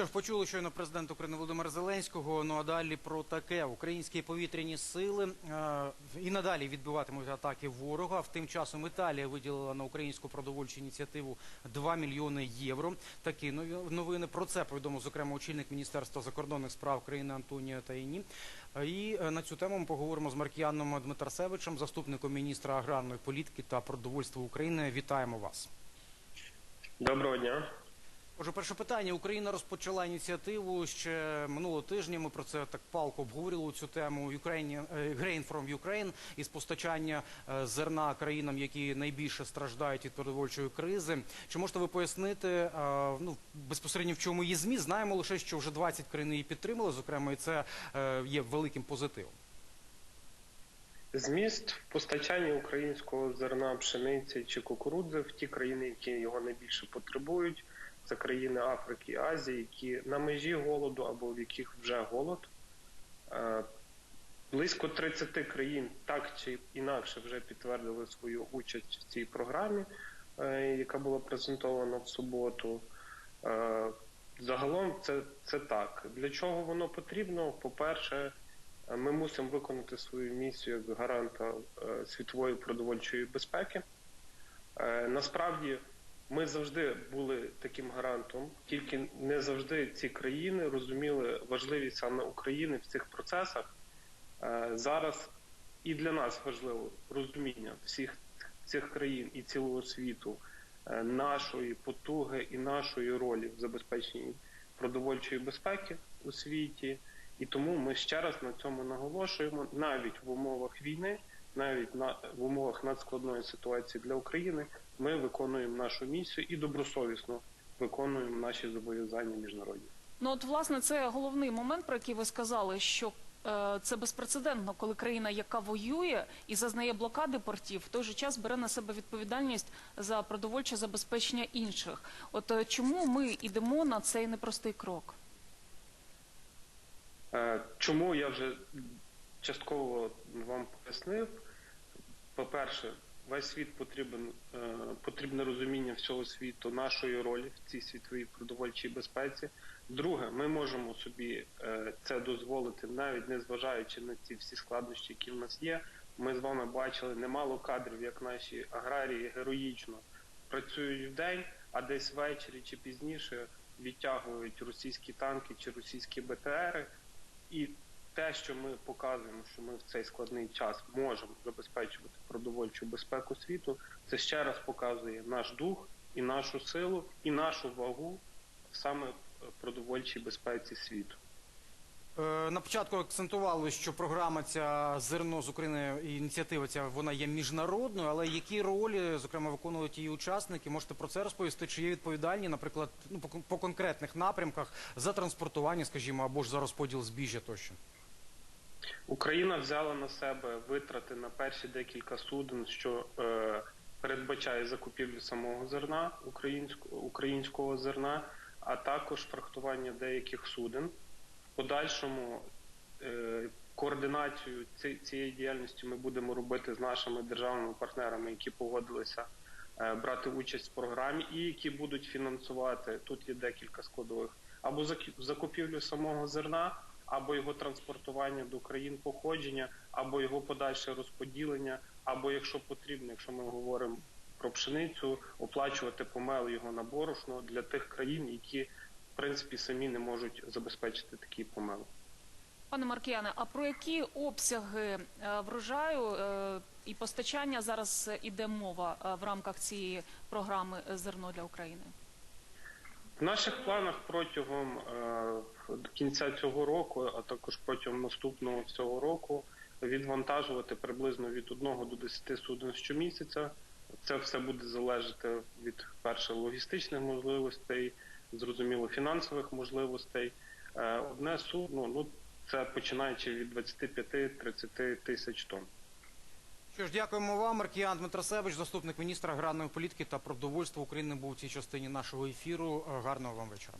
Що ж, почули щойно президент України Володимира Зеленського. Ну а далі про таке: українські повітряні сили е, і надалі відбиватимуть атаки ворога. Тим часом Італія виділила на українську продовольчу ініціативу 2 мільйони євро. Такі новини про це повідомив зокрема очільник міністерства закордонних справ країни Антоніо Таїні. І е, на цю тему ми поговоримо з Маркіяном Дмитрасевичем, заступником міністра аграрної політики та продовольства України. Вітаємо вас. Доброго дня. Отже, перше питання. Україна розпочала ініціативу ще минулого тижня. Ми про це так палко обговорили цю тему Ukrainian, е, Grain from Ukraine із постачання е, зерна країнам, які найбільше страждають від продовольчої кризи. Чи можете ви пояснити е, ну безпосередньо в чому її зміст? Знаємо лише, що вже 20 країн її підтримали, зокрема, і це є великим позитивом. Зміст в постачанні українського зерна, пшениці чи кукурудзи в ті країни, які його найбільше потребують. Це країни Африки, і Азії, які на межі голоду або в яких вже голод. Е, Близько 30 країн так чи інакше вже підтвердили свою участь в цій програмі, е, яка була презентована в суботу. Е, Загалом це, це так. Для чого воно потрібно? По-перше, ми мусимо виконати свою місію як гаранта світової продовольчої безпеки. Насправді ми завжди були таким гарантом, тільки не завжди ці країни розуміли важливість саме України в цих процесах. Е, Зараз і для нас важливо розуміння всіх цих країн і цілого світу, е, нашої потуги і нашої ролі в забезпеченні продовольчої безпеки у світі. І тому ми ще раз на цьому наголошуємо навіть в умовах війни, навіть на в умовах надскладної ситуації для України, ми виконуємо нашу місію і добросовісно виконуємо наші зобов'язання міжнародні. Ну от власне це головний момент, про який ви сказали, що е, це безпрецедентно, коли країна, яка воює і зазнає блокади портів, в той же час бере на себе відповідальність за продовольче забезпечення інших. От е, чому ми йдемо на цей непростий крок? Е, Чому я вже частково вам пояснив? По-перше, весь світ потрібен е, потрібне розуміння всього світу нашої ролі в цій світовій продовольчій безпеці. Друге, ми можемо собі е, це дозволити, навіть не зважаючи на ці всі складнощі, які в нас є. Ми з вами бачили немало кадрів, як наші аграрії героїчно працюють в день, а десь ввечері чи пізніше відтягують російські танки чи російські БТРи. І те, що ми показуємо, що ми в цей складний час можемо забезпечувати продовольчу безпеку світу, це ще раз показує наш дух і нашу силу, і нашу вагу саме продовольчій безпеці світу. Е, На початку акцентували, що програма ця зерно з України ініціатива ця вона є міжнародною, але які ролі, зокрема, виконують її учасники? Можете про це розповісти? Чи є відповідальні, наприклад, ну по конкретних напрямках за транспортування, скажімо, або ж за розподіл збіжжя тощо? Україна взяла на себе витрати на перші декілька суден, що е, передбачає закупівлю самого зерна, українського, українського зерна, а також фрахтування деяких суден. В подальшому е, координацію ці- цієї діяльності ми будемо робити з нашими державними партнерами, які погодилися е, брати участь в програмі, і які будуть фінансувати. Тут є декілька складових або закупівлю самого зерна, або його транспортування до країн походження, або його подальше розподілення, або якщо потрібно, якщо ми говоримо про пшеницю, оплачувати помел його на борошно для тих країн, які в принципі самі не можуть забезпечити такий помел. Пане Маркіяне, а про які обсяги е, врожаю е, і постачання зараз іде мова е, в рамках цієї програми зерно для України? В наших планах протягом е, до кінця цього року, а також протягом наступного цього року, відвантажувати приблизно від 1 до 10 суден щомісяця. Це все буде залежати від перше логістичних можливостей, зрозуміло, фінансових можливостей. Е, Одне судно, ну це починаючи від 25-30 тисяч тонн. Що ж, дякуємо вам. Маркіян Дмитрасевич, заступник міністра аграрної політики та продовольства України, був у цій частині нашого ефіру. Е, Гарного вам вечора.